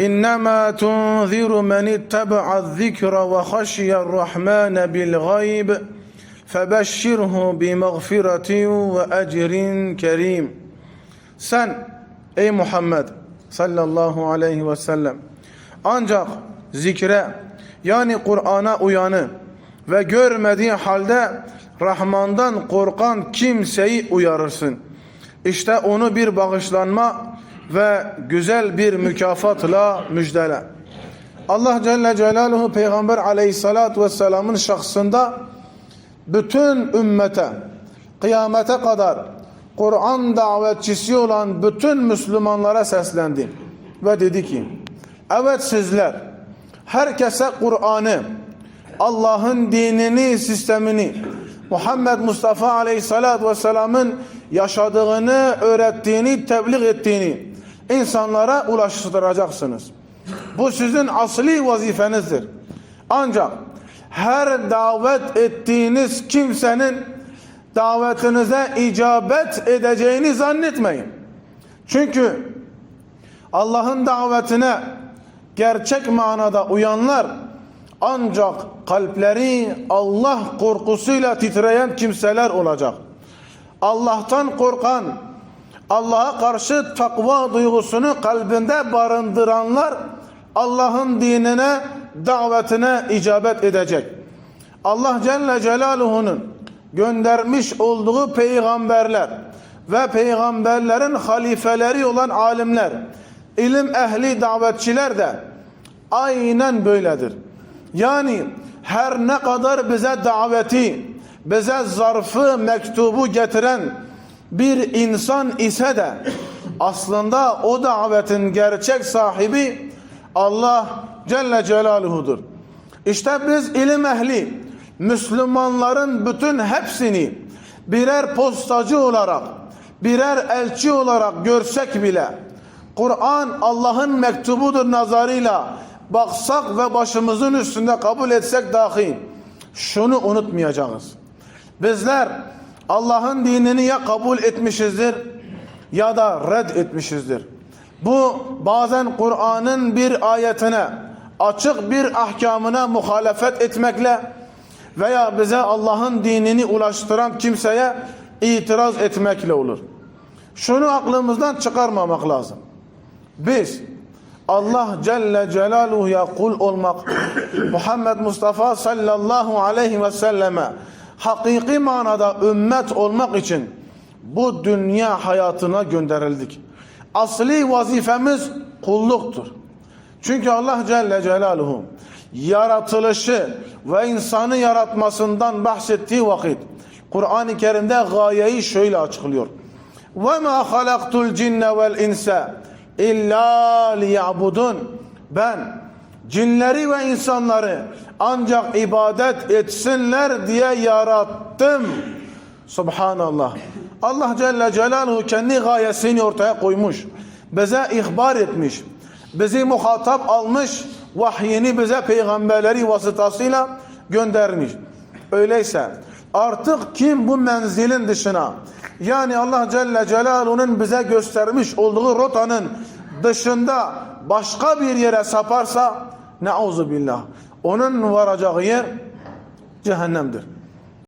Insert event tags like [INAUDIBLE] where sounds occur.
إنما تنذر من اتبع الذكر وخشي الرحمن بالغيب فبشره بمغفرة وأجر كريم Sen ey Muhammed sallallahu aleyhi ve sellem ancak zikre yani Kur'an'a uyanı ve görmediği halde Rahman'dan korkan kimseyi uyarırsın. İşte onu bir bağışlanma ve güzel bir mükafatla müjdele. Allah Celle Celaluhu Peygamber aleyhissalatü vesselamın şahsında bütün ümmete kıyamete kadar Kur'an davetçisi olan bütün Müslümanlara seslendi ve dedi ki evet sizler herkese Kur'an'ı Allah'ın dinini sistemini Muhammed Mustafa Aleyhisselatü Vesselam'ın yaşadığını öğrettiğini tebliğ ettiğini insanlara ulaştıracaksınız bu sizin asli vazifenizdir ancak her davet ettiğiniz kimsenin davetinize icabet edeceğini zannetmeyin. Çünkü Allah'ın davetine gerçek manada uyanlar ancak kalpleri Allah korkusuyla titreyen kimseler olacak. Allah'tan korkan, Allah'a karşı takva duygusunu kalbinde barındıranlar Allah'ın dinine, davetine icabet edecek. Allah Celle Celaluhu'nun göndermiş olduğu peygamberler ve peygamberlerin halifeleri olan alimler, ilim ehli davetçiler de aynen böyledir. Yani her ne kadar bize daveti, bize zarfı, mektubu getiren bir insan ise de aslında o davetin gerçek sahibi Allah Celle Celaluhu'dur. İşte biz ilim ehli, Müslümanların bütün hepsini birer postacı olarak, birer elçi olarak görsek bile Kur'an Allah'ın mektubudur nazarıyla baksak ve başımızın üstünde kabul etsek dahi şunu unutmayacağız. Bizler Allah'ın dinini ya kabul etmişizdir ya da red etmişizdir. Bu bazen Kur'an'ın bir ayetine, açık bir ahkamına muhalefet etmekle veya bize Allah'ın dinini ulaştıran kimseye itiraz etmekle olur. Şunu aklımızdan çıkarmamak lazım. Biz Allah Celle Celaluhu'ya kul olmak, [CLEARS THROAT] Muhammed Mustafa sallallahu aleyhi ve selleme hakiki manada ümmet olmak için bu dünya hayatına gönderildik. Asli vazifemiz kulluktur. Çünkü Allah Celle Celaluhu yaratılışı ve insanı yaratmasından bahsettiği vakit Kur'an-ı Kerim'de gayeyi şöyle açıklıyor. وَمَا خَلَقْتُ الْجِنَّ وَالْاِنْسَ اِلَّا لِيَعْبُدُونَ Ben cinleri ve insanları ancak ibadet etsinler diye yarattım. Subhanallah. Allah Celle Celaluhu kendi gayesini ortaya koymuş. Bize ihbar etmiş. Bizi muhatap almış. Vahyini bize peygamberleri vasıtasıyla göndermiş. Öyleyse artık kim bu menzilin dışına yani Allah Celle Celaluhu'nun bize göstermiş olduğu rotanın dışında başka bir yere saparsa neuzu billah onun varacağı yer cehennemdir.